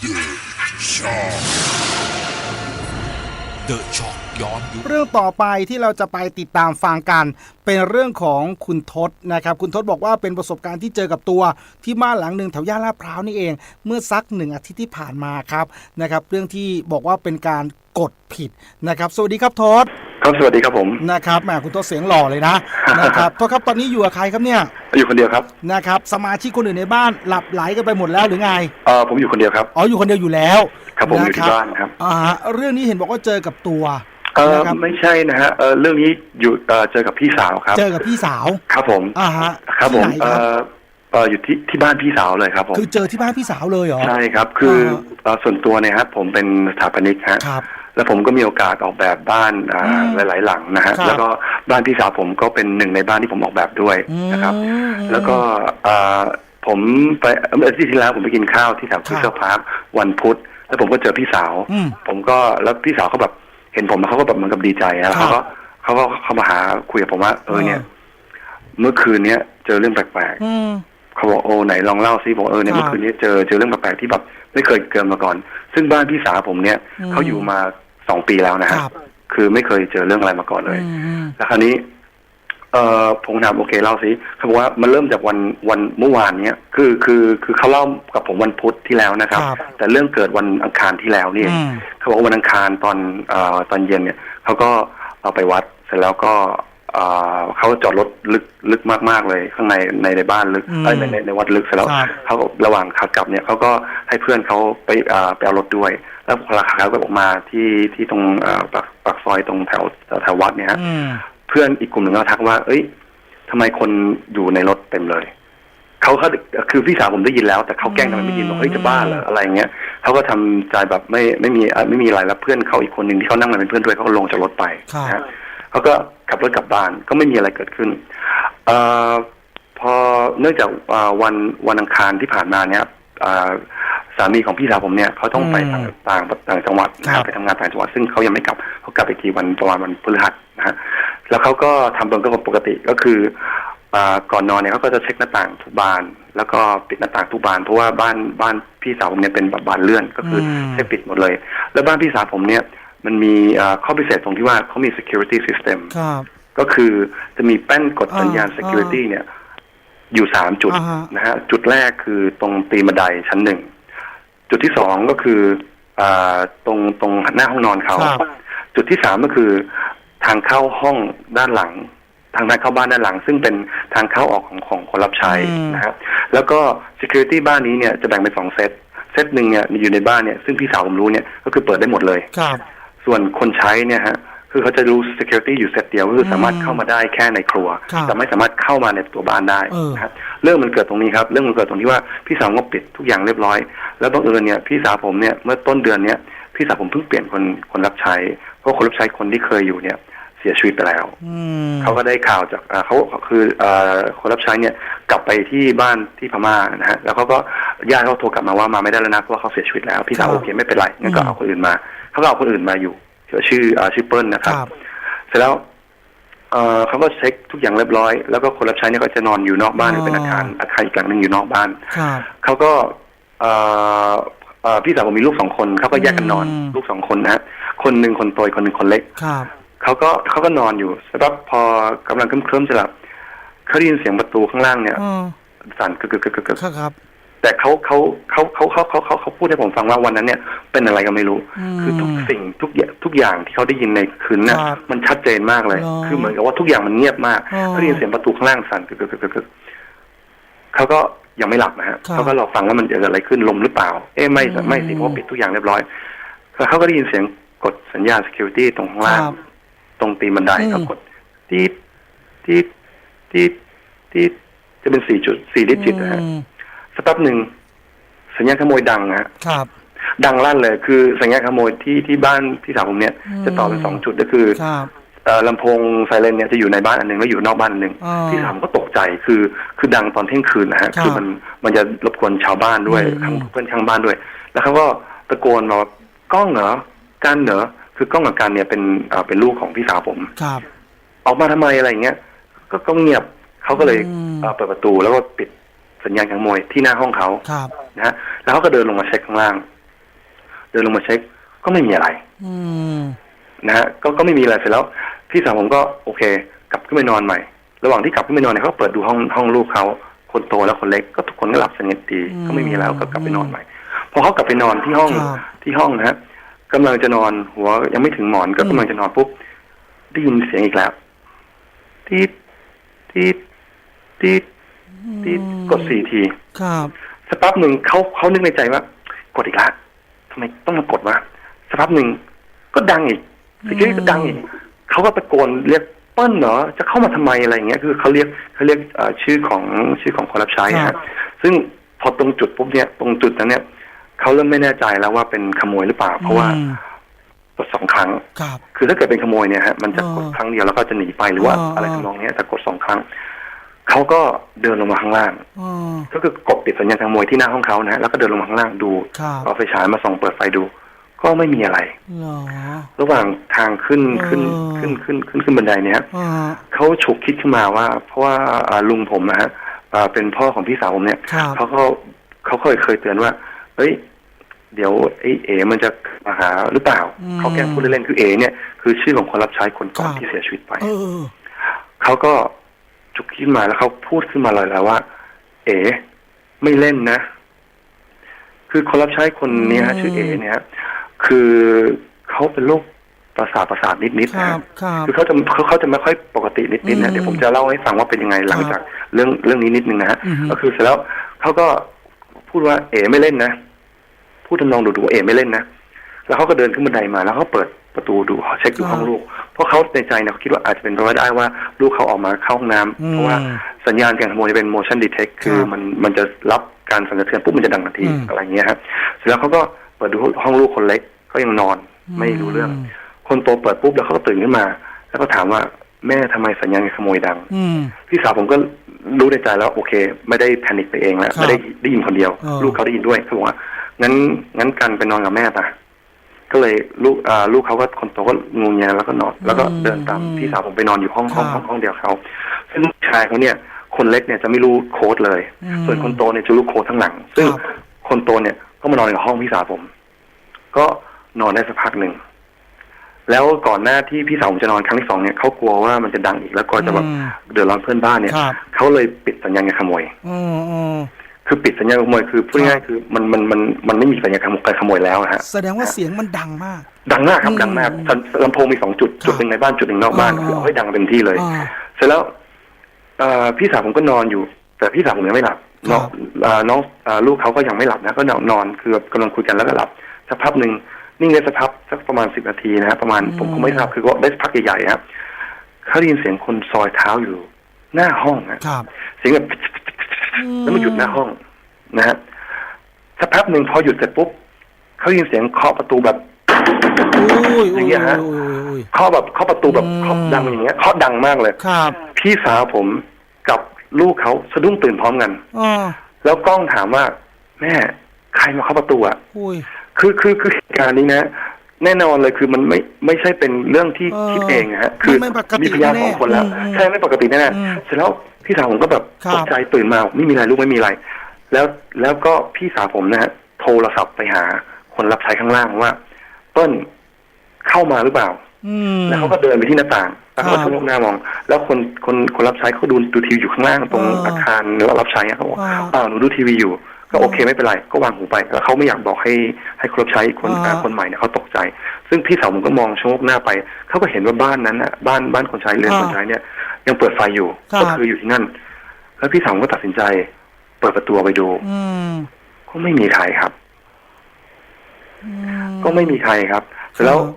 เดอะช็อคย้อนยุคเรื่องต่อไปที่เราจะไปติดตามฟังกัน เป็นเรื่องของคุณทศนะครับ คุณทศบอกว่าเป็นประสบการณ์ที่เจอกับตัวที่บ้านหลังหนึ่งแถวย่านลาดพร้าวนี่เอง เมื่อสักหนึ่งอาทิตย์ที่ผ่านมาครับนะครับ เรื่องที่บอกว่าเป็นการกดผิดนะครับ สวัสดีครับทศ ครับสวัสดีครับผม นะครับแหมคุณทศเสียงหล่อเลยนะ นะครับทศครับตอนนี้อยู่กับใครครับเนี่ยอยู่คนเดียวครับนะครับสมาชิกคนอื่นในบ้านหลับไหลกันไปหมดแล้วหรือไงเออผมอยู่คนเดียวครับอ๋ออยู่คนเดียวอยู่แล้วครับผมอยู่ที่ะบ้านครับอ่าฮะเรื่องนี้เห็นบอกว่าเจอกับตัวเออนะครับไม่ใช่นะฮะเออเรื่องนี้อยู่เออเจอกับพี่สาวครับ เจอกับพี่สาวครับผมอ่าฮะครับผมที่ไหนเอครับอเอออยู่ที่ที่บ้านพี่สาวเลยครับผมคือเจอที่บ้านพี่สาวเลยเหรอ ใช่ครับคืออ่าเอ่อส่วนตัวเนี่ยครับผมเป็นสถาปนิกฮะครับ แล้วผมก็มีโอกาสออกแบบบ้านอ่าอืมหลาย ๆ หลังนะฮะครับแล้วก็บ้านพี่สาวผมก็เป็นหนึ่งในบ้านที่ผมออกแบบด้วยนะครับอืมแล้วก็เอ่อผมไปเมื่ออาทิตย์ที่แล้วผมไปกินข้าวที่แถวครัคุบยเซอร์พาร์ควันพุธแล้วผมก็เจอพี่สาวอืมผมก็แล้วพี่สาวเขาแบบเห็นผมแล้วเขาก็แบบเหมือนกับดีใจครันะบเขาก็เขาก็เขามาหาคุยกับผมว่าเออเนี่ย เมื่อคืนเนี้ยเจอเรื่องแปลกอืมๆเขาบอกโอ้ไหนลองเล่าซิบอกเออเนี่ยครับเมื่อคืนนี้เจอเจอเรื่องแปลกๆที่แบบไม่เคยเกิดมาก่อน ซึ่งบ้านพี่สาวผมเนี่ยอืมเขาอยู่มา สองปีแล้วนะฮะครับ คือไม่เคยเจอเรื่องอะไรมาก่อนเลย อืม แล้วคราวนี้ เอ่อผมถามโอเคเล่าสิเขาบอกว่ามันเริ่มจากวันวันเมื่อวานเนี้ยคือคือคือเขาเล่ากับผมวันพุธที่แล้วนะครับ ครับ แต่เรื่องเกิดวันอังคารที่แล้วนี่เองอืม เขาบอกว่าวันอังคารตอนเอ่อตอนเย็นเนี่ยเขาก็เอาไปวัดเสร็จแล้วก็ เอ่อเขาจอดรถลึกลึกมากๆเลย ข้างในในในบ้านลึกอืมเอ้ยในในในวัดลึกเสร็จแล้วครับเขาก็ระหว่างขากลับเนี่ยเขาก็ให้เพื่อนเขาไปเอ่อไปเอารถด้วย แล้วพอขากลับก็ออกมาที่ที่ตรงเอ่อปากปากซอยตรงแถวแถววัดเนี่ยฮะอืมเพื่อนอีกกลุ่มหนึ่งก็ทักว่า เอ้ยทำไมคนอยู่ในรถเต็มเลยเขาเขาคือพี่สาวผมได้ยินแล้ว แต่เขาแกล้งทำไมไม่ยินบอกเฮ้ยจะบ้าเหรออะไรเงี้ยเขาก็ทำใจแบบไม่ไม่มีไม่มีอะไรแล้วเพื่อนเขาอีกคนหนึ่งที่เขานั่งมาเป็นเพื่อนด้วยเขาก็ลงจากรถไปครับนะฮะ เขาก็ขับรถกลับบ้านก็ไม่มีอะไรเกิดขึ้นเอ่อพอเนื่องจากเอ่อวันวันอังคารที่ผ่านมาเนี่ยเอ่อสามีของพี่สาวผมเนี่ยเขาต้องไปอืมต่างต่างต่างจังหวัดนะคครัรับบไปทำงานต่างจังหวัดซึ่งเขายังไม่กลับเขากลับไปทีวันประมาณวันพฤหัสนะฮะแล้วเขาก็ทำเป็นปกติก็คืออ่าก่อนนอนเนี่ยเขาก็จะเช็คหน้าต่างทุกบาน แล้วก็ปิดหน้าต่างทุกบานเพราะว่าบ้านบ้านพี่สาวผมเนี่ยเป็นแบบบานเลื่อนก็คืออมเช็คปิดหมดเลย แล้วบ้านพี่สาวผมเนี่ย มันมีอ่าข้อพิเศษตรงที่ว่าเขามี security system ครับก็คือจะมีแป้นกดสัญญาณอ่า security เนี่ย อยู่สามจุดอ่าฮะนะฮะจุดแรกคือตรงตีนบันไดชั้นหนึ่ง จุดที่สองก็คืออ่าตรงตรงหน้าห้องนอนเขาครับจุดที่สามก็คือทางเข้าห้องด้านหลัง ทางด้านเข้าบ้านด้านหลัง ซึ่งเป็นทางเข้าออกของของคนรับใช้อืมนะฮะแล้วก็ security บ้านนี้เนี่ยจะแบ่งเป็นสองเซตเซตหนึ่งเนี่ยอยู่ในบ้านเนี่ยซึ่งพี่สาวผมรู้เนี่ยก็คือเปิดได้หมดเลยครับ ส่วนคนใช้เนี่ยฮะคือเขาจะรู้ security อยู่เซตเดียวก็คือสามารถเข้ามาได้แค่ในครัว ครับแต่ไม่สามารถเข้ามาในตัวบ้านได้เออ นะฮะเรื่องมันเกิดตรงนี้ครับ เรื่องมันเกิดตรงที่ว่าพี่สาวก็ปิดทุกอย่างเรียบร้อย แล้วบังเอิญเนี่ยพี่สาวผมเนี่ยเมื่อต้นเดือนเนี่ยพี่สาวผมเพิ่งเปลี่ยนคนคนรับใช้ เพราะคนรับใช้คนที่เคยอยู่เนี่ย เสียชีวิตไปแล้วอืมเขาก็ได้ข่าวจากอ่าเขาคือเอ่อคนรับใช้เนี่ยกลับไปที่บ้านที่พม่านะฮะแล้วเขาก็ญาติเขาโทรกลับมาว่ามาไม่ได้แล้วนะเพราะว่าเขาเสียชีวิตแล้วพี่สาวครับโอเคไม่เป็นไรงั้นก็อืมเอาคนอื่นมาเขาก็เอาคนอื่นมาอยู่ชื่ออ่าชื่อเปิ้ลนะคครับรับ เสร็จแล้วเอ่อเขาก็เช็คทุกอย่างเรียบร้อย แล้วก็คนรับใช้เนี่ยก็จะนอนอยู่นอกบ้านหรือเป็นอาคารอาคารอีกหลังหนึ่งอยู่นอกบ้านครับเขาก็เอ่อเอ่อพี่สาวผมมีลูกสองคนเขาก็แยกกันนอนอืมลูกสองคนนะฮะคนหนึ่งคนโตอีกคนหนึ่งคนเล็กครับ เขาก็เขาก็นอนอยู่สักพักพอกำลังเคลิ้มๆจะหลับเขาได้ยินเสียงประตูข้างล่างเนี่ยอืมสั่นกึกกึกกึกกึกกึกครับครับแต่เขาเขาเขาเขาเขาเขาเขาเขาพูดให้ผมฟังว่าวันนั้นเนี่ย เป็นอะไรก็ไม่รู้อืมคือทุกสิ่งทุกอย่างทุกอย่างที่เขาได้ยินในคืนเนี่ยครับมันชัดเจนมากเลยเหรอคือเหมือนกับว่าทุกอย่างมันเงียบมากอ๋อเขาได้ยินเสียงประตูข้างล่างสั่นกึกกึกกึกกึกกึกเขาก็ยังไม่หลับนะฮะครับเขาก็รอฟังว่ามันเกิดอะไรขึ้นลมหรือเปล่า เอ๊ะไม่อืมไม่สิเพราะว่าปิดทุกอย่างเรียบร้อยแล้วเขาก็ได้ยินเสียงกดสัญญาณ security ตรงข้างล่างครับ ตรงตีนบันไดอืมก็กดตีดตีดตีดตีดจะเป็นสี่จุดสี่ดิจิตนะฮะอืมสักแป๊บหนึ่งสัญญาณขโมยดังนะฮะครับ ดังลั่นเลย คือสัญญาณขโมยที่ที่บ้านพี่สาวผมเนี่ยอืมจะต่อเป็นสองจุดก็คือครับเอ่อลำโพงไซเรนเนี่ยจะอยู่ในบ้านอันหนึ่งแล้วอยู่นอกบ้านอันหนึ่งอ่าพี่สาวผมก็ตกใจคือคือดังตอนเที่ยงคืนนะฮะครับคือมันมันจะรบกวนชาวบ้านด้วยอืมข้างเพื่อนข้างบ้านด้วย แล้วเขาก็ตะโกนมาว่ากล้องเหรอกันเหรอ คือกล้องกับกันเนี่ยเป็นเอ่อเป็นลูกของพี่สาวผมครับออกมาทำไมอะไรอย่างเงี้ยก็ก็เงียบเขาก็เลยอืมเอ่อเปิดประตูแล้วก็ปิดสัญญาณขโมยที่หน้าห้องเขาครับนะฮะแล้วเขาก็เดินลงมาเช็คข้างล่าง เดินลงมาเช็คก็ไม่มีอะไร อืมนะฮะก็ก็ไม่มีอะไรเสร็จแล้ว พี่สาวผมก็โอเค กลับขึ้นไปนอนใหม่ ระหว่างที่กลับขึ้นไปนอนเนี่ยเขาก็เปิดดูห้องห้องลูกเขาคนโตและคนเล็กก็ทุกคนก็หลับสนิทดีอืมก็ไม่มีแล้วก็กลับไปนอนใหม่พอเขากลับไปนอนที่ห้องครับที่ห้องนะฮะ กำลังจะนอนหัวยังไม่ถึงหมอนก็อืมกำลังจะนอนปุ๊บได้ยินเสียงอีกแล้วตีดตีดตีดตีดกดสี่ทีครับสักพักหนึ่งเขาเขานึกในใจว่า กดอีกแล้วทำไมต้องมากดวะสักพักหนึ่งก็ดังอีกสิกี้ก็ดังอีกเขาก็ตะโกนเรียกเปิ้ลเหรอจะเข้ามาทำไมอะไรอย่างเงี้ยคือเขาเรียกเขาเรียกเอ่อชื่อของชื่อของคนรับใช้ครัฮะบซึ่งพอตรงจุดปุ๊บเนี่ยตรงจุดนั้นเนี่ย เขาเริ่มไม่แน่ใจแล้วว่าเป็นขโมยหรือเปล่า เพราะว่าอืมกดสองครั้ง ครับ คือถ้าเกิดเป็นขโมยเนี่ยฮะมันจะอ๋อกดครั้งเดียวแล้วก็จะหนีไปหรือว่าอ๋อออะไรทำนองเนี้ยแต่กดสองครั้งเขาก็เดินลงมาข้างล่างอ๋อก็คือกดปิดสัญญาณขโมยที่หน้าห้องเขานะฮะแล้วก็เดินลงมาข้างล่างดูครับเอาไฟฉายมาส่องเปิดไฟดู ก็ไม่มีอะไรเหรอระหว่างทางขึ้นขึ้นอ๋อขึ้นขึ้นขึ้นขึ้นบันไดเนี่ยฮะอ่าเขาฉุกคิดขึ้นมาว่า เพราะว่าอ่าลุงผมนะฮะอ่าเป็นพ่อของพี่สาวผมเนี่ยครับเขาก็เขาเคยเคยเตือนว่า เฮ้ย เดี๋ยวไอ้เอ๋มันจะมาหาหรือเปล่าอืมเขาแกล้งพูดเล่นๆคือเอ๋เนี่ยคือชื่อของคนรับใช้คนก่อนครับที่เสียชีวิตไปเออเขาก็จุกขึ้นมาแล้วเขาพูดขึ้นมาเลยแล้วว่า เอ๋ไม่เล่นนะ คือคนรับใช้คนเนี้ยฮะอืมชื่อเอ๋เนี่ยฮะคือเขาเป็นโรคประสาทประสาทนิดๆคนะรัฮะบครับคือเขาจะเขาเขาจะไม่ค่อยปกตินิดๆอืนะมเดี๋ยวผมจะเล่าให้ฟังว่าเป็นยังไงหลังครับจากเรื่องเรื่องนี้นิดนึงนะฮะอือฮึก็คือเสร็จแล้วเขาก็ พูดว่าเอ๋ไม่เล่นนะพูดทำนองดูดูว่าเอ๋ไม่เล่นนะแล้วเขาก็เดินขึ้นบันไดมาแล้วเขาเปิดประตูดูเช็คดูห้องลูก เพราะเขาในใจเนี่ยเขาคิดว่าอาจจะเป็นไปได้ว่าลูกเขาออกมาเข้าห้องน้ำอืมเพราะว่าสัญญาณการขโมยเป็น motion detect คือครับมันมันจะรับการสั่นสะเทือนปุ๊บมันจะดังทันทีอืมอะไรอย่างเงี้ยครับเสร็จแล้วเขาก็เปิดดูห้องลูกคนเล็กก็ยังนอนไม่รู้เรื่องอืมคนโตเปิดปุ๊บแล้วเขาก็ตื่นขึ้นมา แล้วก็ถามว่าแม่ทำไมสัญญาณการขโมยดังอืมพี่สาวผมก็ รู้ในใจแล้วโอเค ไม่ได้แพนิคไปเองแล้วครับไม่ได้ได้ยินคนเดียวเออลูกเขาได้ยินด้วยเขาบอกว่างั้นงั้นกันไปนอนกับแม่ปะก็เลยลูกอ่าลูกเขาก็คนโตก็งงเงียแล้วก็นอนแล้วก็เดินตามพี่สาวผมไปนอนอยู่ห้องห้องห้องห้องเดียวเขาซึ่งลูกชายเขาเนี่ย คนเล็กเนี่ยจะไม่รู้โค้ดเลยอืมส่วนคนโตเนี่ยจะรู้โค้ดทั้งหลัง ซึ่งครับคนโตเนี่ยก็มานอนในห้องพี่สาวผม ก็นอนได้สักพักหนึ่ง แล้วก่อนหน้าที่พี่สาวผมจะนอนครั้งที่สองเนี่ยเขากลัวว่ามันจะดังอีกแล้วก็จะแบบอืมเดือดร้อนเพื่อนบ้านเนี่ยครับ เขาเลยปิดสัญญาณการขโมย อืมอืมคือปิดสัญญาณการขโมยคือพูดครับง่ายๆคือมันมันมันมันไม่มีสัญญาณการขโมยแล้วนะฮะ แสดงว่าเสียงมันดังมาก ดังมากครับอืมดังมากสัญลำโพงมีสองจุดครับจุดหนึ่งในบ้านจุดหนึ่งนอกบ้านอ๋อคือเอาให้ดังเต็มที่เลย อ่าเสร็จแล้วเอ่อพี่สาวผมก็นอนอยู่ แต่พี่สาวผมยังไม่หลับครับน้องเอ่อน้องเอ่อลูกเขาก็ยังไม่หลับนะก็นอนนอนคือแบบกำลังคุยกันแล้วก็หลับสักพักหนึ่ง นิ่งได้สักพักสักประมาณสิบนาทีนะฮะประมาณผมคงไม่ทราบคือว่าได้สักพักใหญ่ๆครับเขาได้ยินเสียงคนซอยเท้าอยู่ หน้าห้องนะครับเสียงแบบแล้วมันหยุดหน้าห้องนะฮะสักพักหนึ่งพอหยุดเสร็จปุ๊บเขาได้ยินเสียงเคาะประตูแบบอุ้ยอย่างเงี้ยฮะอุ้ยอุ้ยอุ้ยเคาะแบบเคาะประตูแบบอืมเคาะดังอย่างเงี้ยเคาะดังมากเลยครับ พี่สาวผมกับลูกเขาสะดุ้งตื่นพร้อมกันอ่าแล้วกล้องถามว่า แม่ ใครมาเคาะประตูอะอุ้ย คือคือคือเหตุการณ์นี้นะ แน่นอนเลยคือมันไม่ไม่ใช่เป็นเรื่องที่เออคิดเองนะฮะคือไม่ปกติมีพยานแน่สองคนแล้วอืมอืมใช่ไม่ปกติแน่อืมๆเสร็จแล้วพี่สาวผมก็แบบครับตกใจตื่นมาไม่มีอะไรลูกไม่มีอะไร แล้วแล้วก็พี่สาวผมนะฮะโทรศัพท์ไปหาคนรับใช้ข้างล่างว่าเปิ้ลเข้ามาหรือเปล่าอืมแล้วเขาก็เดินไปที่หน้าต่างแล้วเขาก็ครับชะโงกหน้ามอง แล้วคนคนคนรับใช้เขาดูดูทีวีอยู่ข้างล่างตรงอ่าอาคารหรือว่ารับใช้อะเขาบอกอ่าอ่าหนูดูทีวีอยู่ ก็โอเคไม่เป็นไรก็วางหูไปแล้วเขาไม่อยากบอกให้ให้คนรับใช้คนอ่าอ่าคนใหม่เนี่ยเขาตกใจ ซึ่งพี่สาวผมก็มองชะโงกหน้าไปเขาก็เห็นว่าบ้านนั้นน่ะบ้านบ้านคนใช้เรือนคนใช้เนี่ยยังเปิดไฟอยู่ครับก็คืออยู่ที่นั่น แล้วพี่สาวผมก็ตัดสินใจ เปิดประตูออกไปดู อืมก็ไม่มีใครครับอืมก็ไม่มีใครครับเสร็จแล้วครับ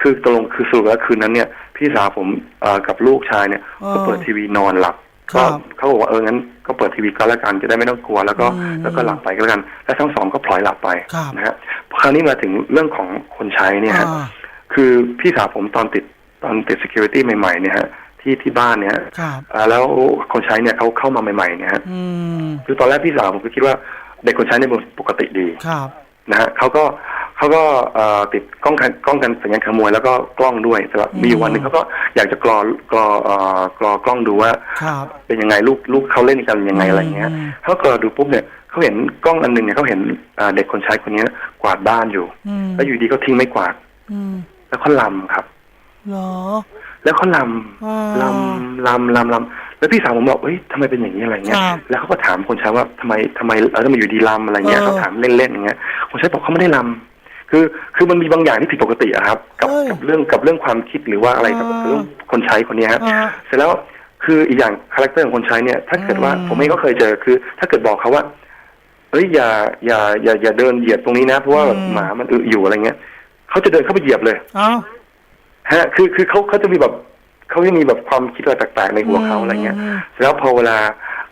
คือตกลงคือสรุปแล้วคืนนั้นเนี่ย พี่สาวผมเอ่อกับลูกชายเนี่ยอ๋อก็เปิดทีวีนอนหลับครั ก็บเขาบอกว่าเอองั้นก็เปิดทีวีก็แล้วกันจะได้ไม่ต้องกลัวแล้วก็อืมแล้วก็หลับไปก็แล้วกัน และทั้งสองก็พลอยหลับไปครับนะฮะคราวนี้มาถึงเรื่องของคนใช้เนี่ยฮะอ่าคือพี่สาวผมตอนติดตอนติด security ใหม่ๆเนี่ยฮะที่ที่บ้านเนี่ยฮะครับอ่าแล้วคนใช้เนี่ยเขาเข้ามาใหม่ๆเนี่ยฮะอืมคือตอนแรกพี่สาวผมก็คิดว่าเด็กคนใช้เนี่ยเป็นปกติดีครับนะฮะเขาก็ เขาก็เอ่อติดกล้องกันกล้องกันสัญญาณขโมยแล้วก็กล้องด้วยแต่ว่าอืมมีอยู่วันหนึ่งเขาก็อยากจะกรอกรอเอ่อกรอกล้องดูว่าครับเป็นยังไงลูกลูกเขาเล่นกันยังไงอะไรเงี้ยอืมเขากรอดูปุ๊บเนี่ยเขาเห็นกล้องอันหนึ่งเนี่ยเขาเห็นอ่าเด็กคนใช้คนนี้กวาดบ้านอยู่อืมแล้วอยู่ดีเขาทิ้งไม่กวาดอืมแล้วเขาลำครับเหรอ แล้วเขาลอ่าำลำลำลำลำแล้วพี่สาวผมบอกเฮ้ยทำไมเป็นอย่างนี้อะไรเงี้ยครับแล้วเขาก็ถามคนใช้ว่าทำไมทำไมเออทำไมอยู่ดีลำอะไรเงี้ยเออเขาถามเล่นๆอย่างเงี้ยคนใช้บอกเขาไม่ได้ลำ คือคือมันมีบางอย่างที่ผิดปกติอะครับ กับเฮ้ยกับเรื่องกับเรื่องความคิดหรือว่าอะไรกับอ่า เรื่องคนใช้คนเนี้ยฮะอ่า เสร็จแล้วคืออีกอย่างคาแรคเตอร์ของคนใช้เนี่ย ถ้าเกิดว่าอืม ผมเองก็เคยเจอคือ ถ้าเกิดบอกเขาว่าเฮ้ยอย่าอย่าอย่าอย่าเดินเหยียบตรงนี้นะเพราะว่าแบบหมามันอึอยู่อะไรเงี้ยเขาจะเดินเข้าไปเหยียบเลย เอ้า ฮะคือคือเขาเขาจะมีแบบเขาจะมีแบบความคิดอะไรแปลกๆในหัวเขาอะไรเงี้ยอืมเสร็จแล้วพอเวลา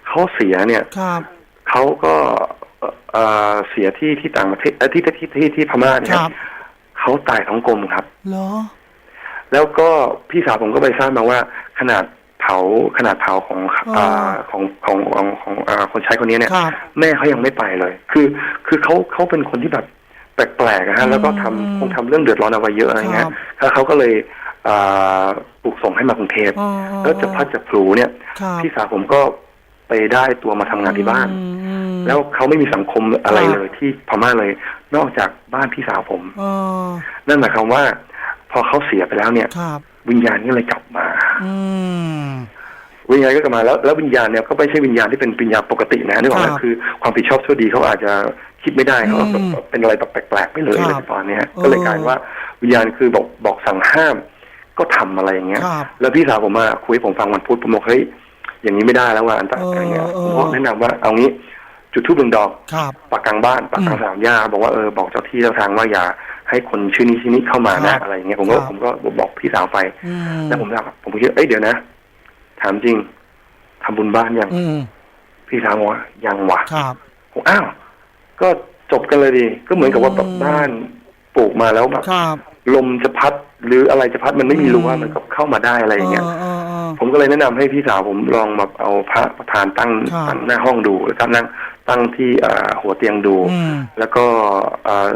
เขาเสียเนี่ยครับ เขาก็ เอ่อเอ่อเสียที่ที่ต่างประเทศเอ่อที่ที่ที่ที่พม่าเนี่ยครับเขาตายท้องกลมครับ เหรอ แล้วก็พี่สาวผมก็ไปทราบมาว่า ขนาดเผาขนาดเผาของอ๋ออ่าของของของของอ่าคนใช้คนนี้เนี่ย ครับแม่เขายังไม่ไปเลย คือ คือเขาเขาเป็นคนที่แบบแปลกๆอะฮะแล้วก็ทำอืมคงทำเรื่องเดือดร้อนเอาไว้เยอะอะไรเงี้ยครับแล้วเขาก็เลยอ่าปลูกส่งให้มากรุงเทพอ๋ออ๋อแล้วจะพัดจะพลูเนี่ย ครับพี่สาวผมก็ไปได้ตัวมาทำงานที่บ้าน อืมอืม แล้วเขาไม่มีสังคมอะไรครับเลยที่พม่าเลย นอกจากบ้านพี่สาวผมอ๋อนั่นหมายความว่า พอเขาเสียไปแล้วเนี่ยครับวิญญาณก็เลยกลับมาอืมวิญญาณก็กลับมาแล้วแล้ววิญญาณเนี่ยก็ไม่ใช่วิญญาณที่เป็นวิญญาณปกตินะนึกออกไหมครับคือความผิดชอบชั่วดีเขาอาจจะคิดไม่ได้เขาแบบอืมเป็นอะไรแบบแปลกๆไปเลยครับอะไรประมาณเนี้ยเออก็เลยกลายเป็นว่าวิญญาณคือบอกบอกสั่งห้าม ก็ทำอะไรอย่างเงี้ยครับแล้วพี่สาวผมมาคุยให้ผมฟังวันพุธผมบอกเฮ้ยอย่างนี้ไม่ได้แล้วว่าอันตรายอะไรเงี้ยเอผอมเออก็แนะนำว่าเอางี้ จุดทูบดวงดอกครับปักกลางบ้านปักกลางอืมสนามหญ้าบอกว่าเออบอกเจ้าที่เจ้าทางว่าอย่าให้คนชื่อนี้ชื่อนี้เข้ามาครันะบอะไรอย่างเงี้ยผมก็ครับผมก็บอกพี่สาวไปอืมแล้วผมถามผมก็คิดเอ้ยเดี๋ยวนะ ถามจริงทำบุญบ้านยังอืมพี่สาวบอกว่ายังวะครับผมอ้าวก็จบกันเลยดี ก็เหมือนกับว่าแบบอืมบ้านปลูกมาแล้วแบบครับลมจะพัดหรืออะไรจะพัดมันไม่มีอืมรู้ว่ามันก็เข้ามาได้อะไรอย่างเงี้ยเออเออเออผมก็เลยแนะนำให้พี่สาวผมลองแบบเอาพระประธานตั้งครับตั้งหน้าห้องดูแล้วก็นั่ง ตั้งที่เอ่อหัวเตียงดูอืมแล้วก็เอ่อ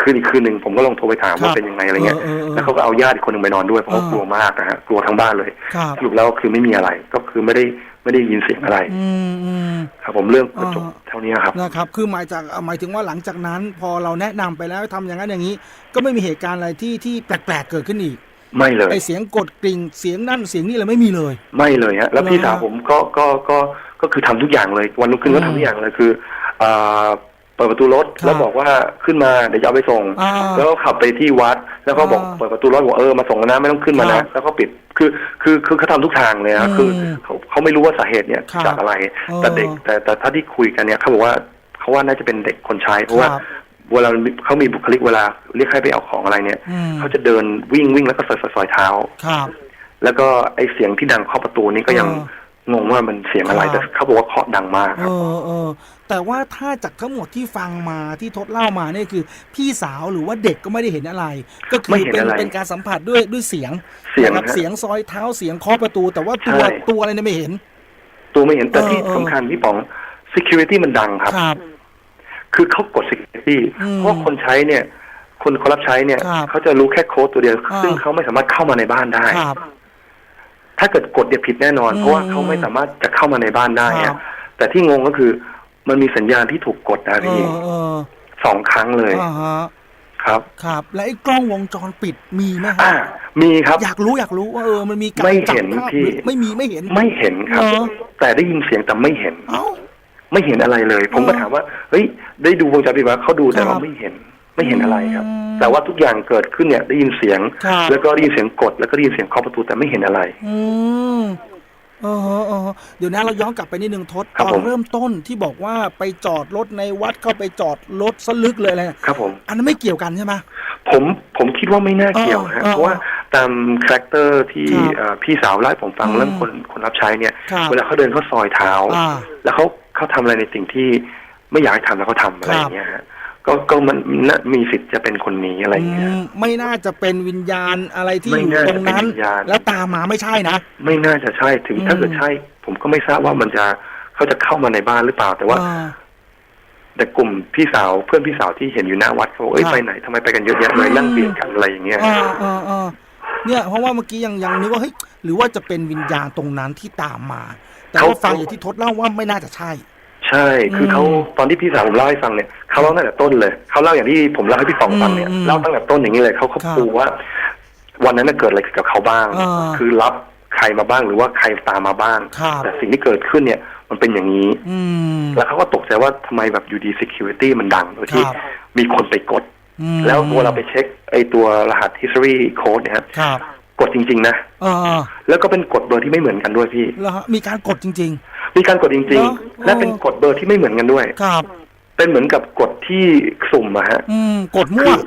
คืนอีกคืนหนึ่งผมก็ลองโทรไปถามครัว่าบเป็นยังไงอะไรเงี้ยเออเออเออแล้วเขาก็เอาญาติอีกคนหนึ่งไปนอนด้วยเพราะเขาเออกลัวมากนะฮะ กลัวทั้งบ้านเลยครับสรุปแล้วคือไม่มีอะไร ก็คือไม่ได้ไม่ได้ยินเสียงอะไรอืมอืมครับผมเรื่องก็จบอ่าเท่านี้ครับ นะครับ คือหมายจากหมายถึงว่าหลังจากนั้น พอเราแนะนำไปแล้วทำอย่างนั้นอย่างนี้ ก็ไม่มีเหตุการณ์อะไรที่ที่แปลกๆเกิดขึ้นอีก ไม่เลยไอเสียงกดกริ่ง เสียงนั่นเสียงนี่เลยไม่มีเลย ไม่เลยฮะ แล้วเหรอพี่สาวผมก็ก็ก็ ก็คือทำทุกอย่างเลย วันรุ่งขึ้นก็อืมทำทุกอย่างเลยคืออ่าเปิดประตูรถครับแล้วบอกว่าขึ้นมาเดี๋ยวจะเอาไปส่งอ่าแล้วก็ขับไปที่วัด แล้วก็บอกอ่าเปิดประตูรถบอกเออมาส่งแล้วนะไม่ต้องขึ้นมาครันะบแล้วก็ปิดคือคือคือเขาทำทุกทางเลยฮะอืมคือเขาเขาไม่รู้ว่าสาเหตุเนี่ยครับจากอะไรเออแต่เด็กแต่แต่ถ้าที่คุยกันเนี่ยเขาบอกว่าเขาว่าน่าจะเป็นเด็กคนใช้เพราะว่าครับเวลาเขามีบุคลิกเวลาเรียกให้ไปเอาของอะไรเนี่ยอืมเขาจะเดินวิ่งวิ่งแล้วก็สอยสอยสอยเท้าครับแล้วก็ไอเสียงที่ดังเคาะประตูนี่ก็ยังเออ งงว่ามันเสียงอะไรครับแต่เขาบอกว่าเคาะดังมากคเอรับอเออแต่ว่าถ้าจากทั้งหมดที่ฟังมาที่ทดเล่ามาเนี่ยคือ พี่สาวหรือว่าเด็กก็ไม่ได้เห็นอะไร ก็คืไม่อเห็นเป็นอะไรเป็นการสัมผัสด้วยด้วยเสียงเสียงนะครับฮะเสียงซอยเท้าเสียงเคาะประตู แต่ว่าตัวใช่ตัวอะไรเนี่ยไม่เห็น ตัวไม่เห็นแต่เออที่เออสำคัญพี่ป๋อง security มันดังครับครับ คือเขากด security อืมเพราะคนใช้เนี่ย คนคนรับใช้เนี่ยครับเขาจะรู้แค่โค้ดตัวเดียวอ่าซึ่งเขาไม่สามารถเข้ามาในบ้านได้ครับ ถ้าเกิดกดเนี่ยผิดแน่นอนอืมเพราะว่าเขาไม่สามารถจะเข้ามาในบ้านได้ครัอะบแต่ที่งงก็คือมันมีสัญญาณที่ถูกกดนะเอพี่อเออสองครั้งเลยอ่าฮะครับ ครับ และไอ้กล้องวงจรปิดมีไหมฮะอ่ามีครับ อยากรู้อยากรู้ว่าเออมันมีการไม่จับเห็นภาพพี่หรือไม่มีไม่เห็น ไม่เห็นครับเหรอแต่ได้ยินเสียงแต่ไม่เห็นเอ้าไม่เห็นอะไรเลย ผมก็เออถามว่า เฮ้ย ได้ดูวงจรปิดไหมเขาดูแต่ครับเราไม่เห็น ไม่เห็นอะไรครับอืมแต่ว่าทุกอย่างเกิดขึ้นเนี่ยได้ยินเสียงครับแล้วก็ได้ยินเสียงกด แล้วก็ได้ยินเสียงเคาะประตูแต่ไม่เห็นอะไร อืมเออฮะเออฮะเดี๋ยวนะเราย้อนกลับไปนิดนึงทศครับตอนผมเริ่มต้นที่บอกว่าไปจอดรถในวัดเข้าไปจอดรถสลึกเลยอะไรเนี่ยครับผมอันนั้นไม่เกี่ยวกันใช่ไหมผมผมคิดว่าไม่น่าเกี่ยวเออฮะเออเพราะว่าตามคาแรคเตอร์ที่ครับเอ่อพี่สาวเล่าให้ผมฟังอืมเรื่องคนคนรับใช้เนี่ยครับเวลาเขาเดินเขาซอยเท้าอ่าแล้วเขาเขาทำอะไรในสิ่งที่ไม่อยากให้ทำแล้วเขาทำอะไรครับอย่างเงี้ยฮะ ก็ก็มันน่ามีสิทธิ์จะเป็นคนนี้อะไรอย่างเงี้ย อืมไม่น่าจะเป็นวิญญาณอะไรที่ไม่อยู่น่าตจะรงนั้นเป็นวิญญาณ แล้วตามมาไม่ใช่นะ ไม่น่าจะใช่ถึงอืม ถ้าเกิดใช่ ผมก็ไม่ทราบว่ามันจะเขาจะเข้ามาในบ้านหรือเปล่า แต่ว่า อ่า แต่กลุ่มพี่สาวเพื่อนพี่สาวที่เห็นอยู่หน้าวัดเขาบอกเอ้ยครับ ไปไหนทำไมไปกันเยอะแยะเลยนั่งเบียดกันอะไรอย่างเงี้ย อ่าอ่าอ่าเนี่ยเพราะว่าเมื่อกี้ยังยังนึกว่าเฮ้ยหรือว่าจะเป็นวิญญาณตรงนั้นที่ตามมา แต่ว่าฟังอย่างที่ทศเล่าว่าไม่น่าจะใช่ ใช่ช่ คือเขาตอนที่พี่สาวผมเล่าให้ฟังเนี่ยเขาเล่าตั้งแต่ต้นเลยเขาเล่าอย่างที่ผมเล่าให้พี่ฟองฟังเนี่ยอืมเล่าตั้งแต่ต้นอย่างนี้เลยเขาเขาครับปูว่า วันนั้นน่ะเกิดอะไรกับเขาบ้างอ่าคือรับใครมาบ้างหรือว่าใครตามมาบ้างครับแต่สิ่งที่เกิดขึ้นเนี่ย มันเป็นอย่างนี้อืมแล้วเขาก็ตกใจว่าทำไมแบบอยู่ดี security มันดังโดยที่ครับมีคนไปกดอืมแล้วเวลาไปเช็ค ไอตัวรหัส history code เนี่ยฮะครับกดจริง ๆ นะเออแล้วก็เป็นกดเบอร์ที่ไม่เหมือนกันด้วยพี่แล้วฮะมีการกดจริง มีการกดจริงเหรอๆและเป็นกดเบอร์ที่ไม่เหมือนกันด้วยๆครับ เป็นเหมือนกับกดที่สุ่มอะฮะอืม กดมั่ว คือ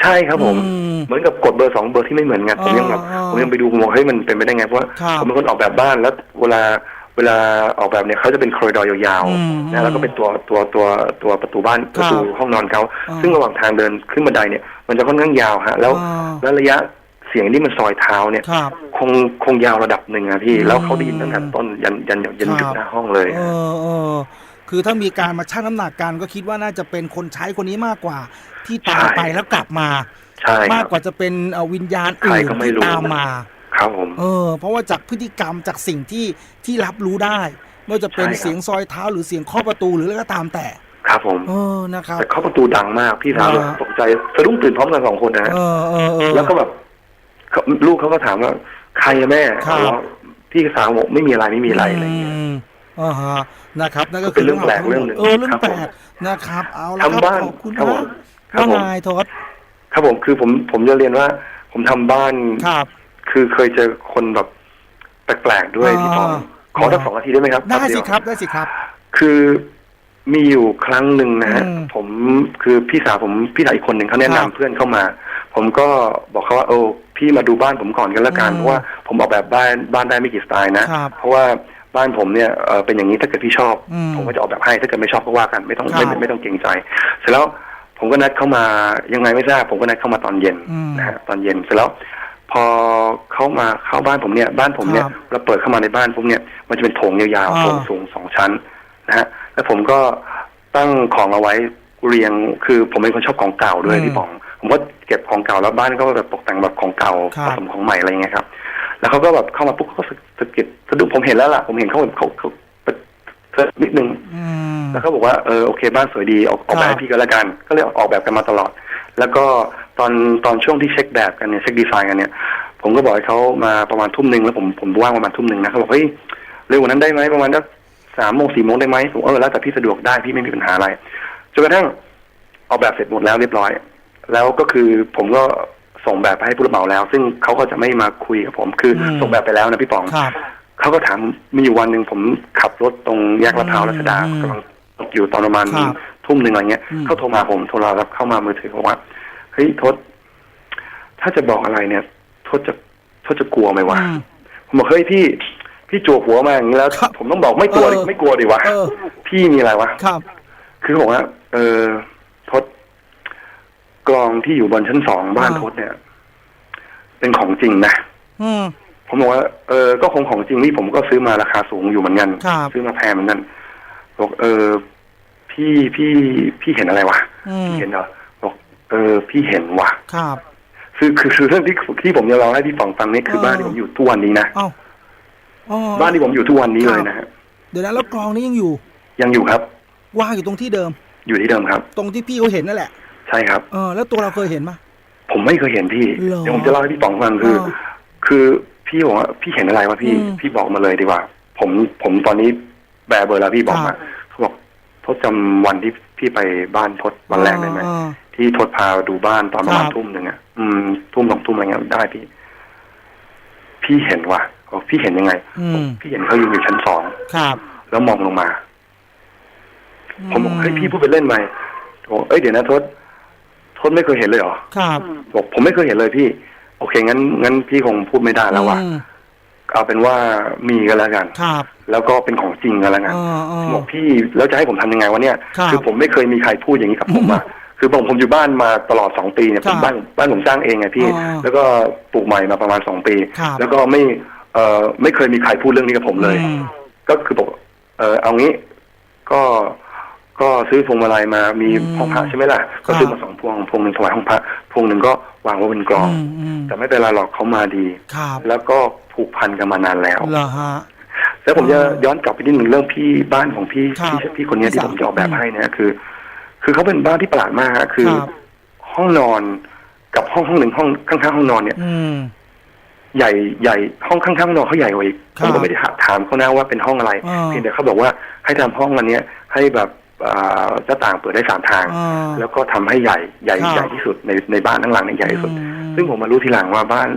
ใช่ครับผม อืมเหมือนกับกดเบอร์สองเบอร์ที่ไม่เหมือนกันผมยังแบบอ๋อผมยังไปดูผมบอกเฮ้ยมันเป็นไปได้ไงเพราะว่าครับผมเป็นคนออกแบบบ้านแล้วเวลาเวลาออกแบบเนี่ยเขาจะเป็นคอริดอร์ยาวอืมๆนะแล้วก็เป็นตัวตัวตัวตัวประตูบ้านครับประตูห้องนอนเขาอ่าซึ่งระหว่างทางเดินขึ้นบันไดเนี่ย มันจะค่อนข้างยาวฮะแล้วอ่า แล้วระยะ เสียงที่มันซอยเท้าเนี่ยครับ คงคงยาวระดับหนึ่งอะพี่อืมแล้วเขาได้ยินตั้งแต่ต้นยันยันยันครับถึงหน้าห้องเลย เออเออคือถ้ามีการมาชั่งน้ำหนักกันก็คิดว่าน่าจะเป็นคนใช้คนนี้มากกว่า ที่ตามใช่ไปแล้วกลับมา ใช่คมากรับกว่าจะเป็นเอ่อวิญญาณใครอื่นก็ไม่ที่รู้ ตามมา ครับผม เออ เพราะว่าจากพฤติกรรมจากสิ่งที่ที่รับรู้ได้ไม่ว่าจะเป็นใช่ครับ เสียงซอยเท้าหรือเสียงเคาะประตูหรืออะไรก็ตามแต่ ครับผม เออนะครับ แต่เข้าประตูดังมากพี่สาวอ่า ตกใจสะดุ้งตื่นพร้อมกันสองคนนะฮะเออเออเออแล้วก็แบบเขา ลูกเขาก็ถามว่า ใครอะแม่ครับแล้วพี่สาวบอกไม่มีอะไรไม่มีอะไรอะไรอย่างเงี้ยมอ่าฮะนะครับ นั่นก็เป็นเรื่องแปลกเรื่องหนึ่งเออเรื่องครับแปลผมกนะครับ เอาละครับทำบ้านขอบคุณครับผมนะครับว่าผมไงทศครับผมคือผมผมจะเรียนว่า ผมทำบ้านครับ คือเคยเจอคนแบบแปลกๆด้วยอ่าพี่ปองขอสักสองนาทีได้ไหมครับ ได้แป๊เยวสิครับได้สิครับ คือมีอยู่ครั้งหนึ่งนะฮะอืมผมคือพี่สาวผมพี่สาวอีกคนหนึ่งเขาแนะครันำบเพื่อนเข้ามา ผมก็บอกเขาว่าโอ้ พี่มาดูบ้านผมก่อนกันแล้วกันอืมเพราะว่าผมออกแบบบ้านบ้านได้ไม่กี่สไตล์นะ ครับเพราะว่าบ้านผมเนี่ยเอ่อเป็นอย่างนี้ถ้าเกิดพี่ชอบ อืมผมก็จะออกแบบให้ถ้าเกิดไม่ชอบก็ว่ากันไม่ต้องครับไม่ไม่ต้องเกรงใจ เสร็จแล้วผมก็นัดเข้ามายังไงไม่ทราบผมก็นัดเข้ามาตอนเย็นอืม นะฮะตอนเย็นเสร็จแล้ว พอเข้ามาเข้าบ้านผมเนี่ยบ้านผมเนี่ยครับเราเปิดเข้ามาในบ้านปุ๊บเนี่ยมันจะเป็นโถงยาวอ่าๆโถงสูงสองชั้นนะฮะแล้วผมก็ตั้งของเอาไว้เรียงคือผมเป็นคนชอบของเก่าด้วยอืม พี่ป๋อง ผมก็เก็บของเก่าแล้วบ้านก็แบบตกแต่งแบบของเก่าครับผสมของใหม่อะไรอย่างเงี้ยครับ แล้วเขาก็แบบเข้ามาปุ๊บเขาก็สะกิดสะดุ้งผมเห็นแล้วล่ะผมเห็นเขาแบบเขาเขาเขานิดนึงอืมแล้วเขาบอกว่าเออโอเคบ้านสวยดีออกออกแบบครับให้พี่ก็แล้วกัน ก็เลยออกแบบกันมาตลอด แล้วก็ตอนตอนช่วงที่เช็คแบบกันเนี่ยเช็คดีไซน์กันเนี่ย ผมก็บอกให้เขามาประมาณทุ่มหนึ่งแล้วผมผมว่างประมาณทุ่มหนึ่งนะเขาบอกเฮ้ยเร็วกว่านั้นได้ไหมประมาณสักสามโมงสี่โมงได้ไหมผมเออแล้วแต่พี่สะดวกได้พี่ไม่มีปัญหาอะไรจนกระทั่งออกแบบเสร็จหมดแล้วเรียบร้อย แล้วก็คือผมก็ส่งแบบไปให้ผู้รับเหมาแล้ว ซึ่งเขาก็จะไม่มาคุยกับผม คืออม ส่งแบบไปแล้วนะพี่ป๋อง ครับ เขาก็ถามมีอยู่วันหนึ่งผมขับรถตรงแยกลาดพร้าวรัชดาอืมกำลังอยู่ตอนประมาณครับทุ่มหนึ่งอะไรเงี้ยอืม เขาโทรมาผมโทรรับเข้ามามือถือบอกว่าเฮ้ยทศถ้าจะบอกอะไรเนี่ยทศจะทศจะกลัวไหมวะอืม ผมบอกเฮ้ยพี่พี่จั่วหัวมาอย่างนี้แล้ว ครับผมต้องบอกไม่กลัวดิเออ ไม่กลัวดิวะเออพี่มีอะไรวะ ครับ คือเขาบอกว่า เออทศ กลองที่อยู่บนชั้นสองบ้านอ่าทศเนี่ย เป็นของจริงนะอืมผมบอกว่าเออก็คงของจริงนี่ผมก็ซื้อมาราคาสูงอยู่เหมือนกันครับซื้อมาแพงเหมือนกันบอกเออ พี่พี่พี่เห็นอะไรวะอืมพี่เห็นเหรอบอกเออ พี่เห็นว่ะครับคือคือคือเรื่องที่ที่ผมจะเล่าให้พี่ฟองฟังนี่คือเออบ้านที่ผมอยู่ทุกวันนี้นะเอ้าอ๋อบ้านที่ผมอยู่ทุกวันนี้ครับเลยนะฮะเดี๋ยวนะแล้วกลองนี้ยังอยู่ ยังอยู่ครับ ว่างอยู่ตรงที่เดิม อยู่ที่เดิมครับ ตรงที่พี่เขาเห็นนั่นแหละ ใช่ครับ เออ แล้วตัวเราเคยเห็นปะ ผมไม่เคยเห็นพี่ เหรอเดี๋ยวผมจะเล่าให้พี่ฟองฟังคือเออคือพี่บอกว่าพี่เห็นอะไรวะพี่ อืมพี่บอกมาเลยดีกว่า ผมผมตอนนี้แบร์เบอร์แล้วพี่บอกครัมาบ เขาบอกทศจำวันที่พี่ไปบ้านทศวันแรกได้ไหม อ่า ที่ทศพาดูบ้านตอนประมาณครับ ทุ่มหนึ่งอะ อืม ทุ่มสองทุ่มอะไรเงี้ยได้พี่ พี่เห็นว่ะบอกพี่เห็นยังไง อืมพี่เห็นเขายืนอยู่ชั้นสอง ครับแล้วมองลงมา ผมบอกเฮ้ยพี่พูดไปเล่นไหมบอกเอ้ยเดี๋ยวนะทศ ทศไม่เคยเห็นเลยเหรอครับบอกผมไม่เคยเห็นเลยพี่ โอเคงั้นงั้นพี่คงพูดไม่ได้แล้วว่ะอืมเอาเป็นว่ามีกันแล้วกันครับ แล้วก็เป็นของจริงกันแล้วกันเออเออบอกพี่แล้วจะให้ผมทำยังไงวะเนี่ยครับอผมไม่เคยมีใครพูดอย่างนี้กับผมอะคือผมผมอยู่บ้านมาตลอดสองปีเนี่ยครัผบมบ้านบ้านผมสร้างเองไงพี่อ๋อแล้วก็ปลูกใหม่มาประมาณสองปีครับแล้วก็ไม่เอ่อไม่เคยมีใครพูดเรื่องนี้กับผมเลยอืมก็คือบอกเออเอางี้ก็ ก็ซื้อพวงมาลัยมามีอืมห้องพระใช่ไหมล่ะ ก็ครับซื้อมาสองพวงพวงหนึ่งถวายห้องพระพวงหนึ่งก็วางไว้บนกรองอืมอืมแต่ไม่เป็นไรหรอกเขามาดีครับแล้วก็ผูกพันกันมานานแล้วเหรอฮะแล้วผมจะเออย้อนกลับไปนิดหนึ่งเรื่องพี่บ้านของพี่ครับพี่พี่คนเนี้ยที่ผมพี่สาวจะออกแบบอืมให้เนี่ยคือ คือเขาเป็นบ้านที่ประหลาดมากฮะคือครับห้องนอนกับห้องห้องหนึ่งห้องข้างๆห้องนอนเนี่ยอืมใหญ่ใหญ่ห้องข้างๆห้องนอนเขาใหญ่กว่าอีกครัผบมก็ไม่ได้ถามเขานะว่าเป็นห้องอะไรอ่าเพียงแต่เขาบอกว่าให้ทำห้องอันเนี้ยให้แบบอ่า หน้าต่างเปิดได้สามทางอ่าแล้วก็ทำให้ใหญ่ใหญ่ครับใหญ่ที่สุดในในบ้านทั้งหลังเนี่ยใหญ่ที่สุดอืมซึ่งผมมารู้ทีหลังว่าบ้าน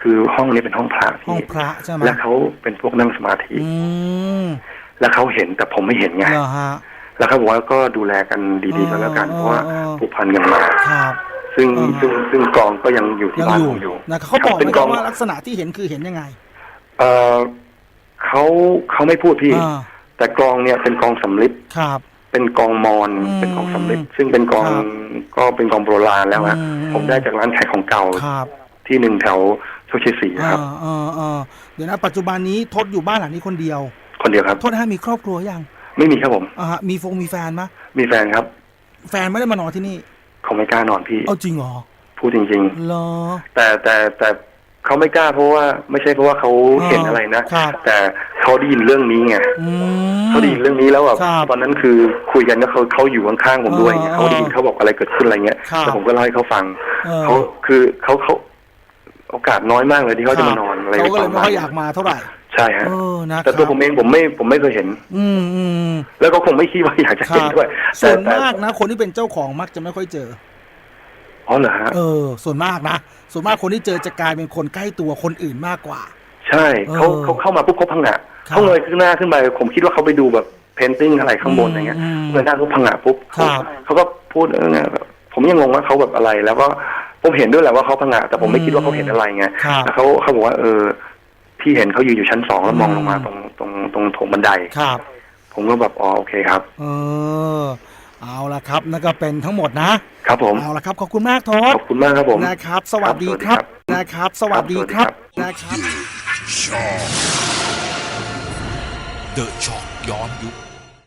คือห้องนี้เป็นห้องพระห้องพี่พระใช่ไหมและเขาเป็นพวกนั่งสมาธิอืมแล้วเขาเห็นแต่ผมไม่เห็นไงเหรอฮะแล้วเขาบอกว่าก็ดูแลกันดีๆกันแล้วกันอ๋อเพราะว่าอ๋อผูกพันกันมาครับซึ่งอ่าซึ่งซึ่งกองก็ยังอยู่ที่ยังบ้านอยู่ผมอยู่นะครับเขาบอกไหเป็มนคกรัอบงว่าลักษณะที่เห็นคือเห็นยังไง เออเขาเขาไม่พูดพี่อ่าแต่กลองเนี่ยเป็นกลองสำลิดครับ เป็นกลองมอนอืมเป็นกลองสำลิดซึ่งเป็นกลองครับก็เป็นกลองโบราณแล้วฮะอืม ผมได้จากร้านขายของเก่าครับที่หนึ่งแถวโชคชัยศรีครับอ่าอ่าอ่าเดี๋ยวนะ ปัจจุบันนี้ทศอยู่บ้านหลังนี้คนเดียว คนเดียวครับทศฮะมีครอบครัวยังไม่มีครับผม อ่าฮะมีฟงมีแฟนมะมีแฟนครับแฟนไม่ได้มานอนที่นี่เขาไม่กล้านอนพี่เอาจริงเหรอพูดจริง เหรอ ๆ แต่แต่แต่ เขาไม่กล้าเพราะว่าไม่ใช่เพราะว่าเขาเห็นอะไรนะครับแต่เขาได้ยินเรื่องนี้ไงอืม เขาได้ยินเรื่องนี้แล้วแบบครับตอนนั้นคือคุยกันแล้วเขาเขาอยู่ข้างๆผมด้วยไงอ๋อเขาได้ยินเขาบอกอะไรเกิดขึ้นอะไรเงี้ยครับแล้วผมก็เล่าให้เขาฟังเออ เขาคือเขาเขาโอกาสน้อยมากเลยที่เขาจะมานอนอะไรเขาก็เลยปไม่ระมาณค่อยอยากมาเท่าไหร่ใช่ฮะเออนะแต่ตัวผมเองผมไม่ผมไม่เคยเห็น อืมอืมแล้วก็คงไม่คิดว่าอยากจะคเห็นรับด้วยส่แต่วนแต่มากนะ คนที่เป็นเจ้าของมักจะไม่ค่อยเจอ อ๋อเหรอฮะ เออ ส่วนมากนะ ส่วนมากคนที่เจอจะกลายเป็นคนใกล้ตัวคนอื่นมากกว่า ใช่เขาเออเขาเข้ามาปุ๊บเขาพังงะครับเขาเงยขึ้นหน้าขึ้นไปผมคิดว่าเขาไปดูแบบเพนติ้งอะไรข้างบนอะไรเงี้ยอืมเงยหน้าปุ๊บพังงะปุ๊บครับ เขาก็พูดเออไงผมยังงงว่าเขาแบบอะไร แล้วก็ผมเห็นด้วยแหละว่าเขาพังงะแต่ผมไม่คิดว่าเขาเห็นอะไรไงครับ แล้วเขาเขาบอกว่าเออพี่เห็นเขายืนอยู่ชั้นสองแล้วมองอืมลงมาตรงตรงตรงโถงบันได ครับ ผมก็แบบอ๋อโอเคครับ เออ เอาละครับนั่นก็เป็นทั้งหมดนะครับผมเอาละครับขอบคุณมากทศขอบคุณมากครับผมนะครับ สวัสดีครับนะครับ สวัสดีครับนะครับเดอะช็อกย้อนยุค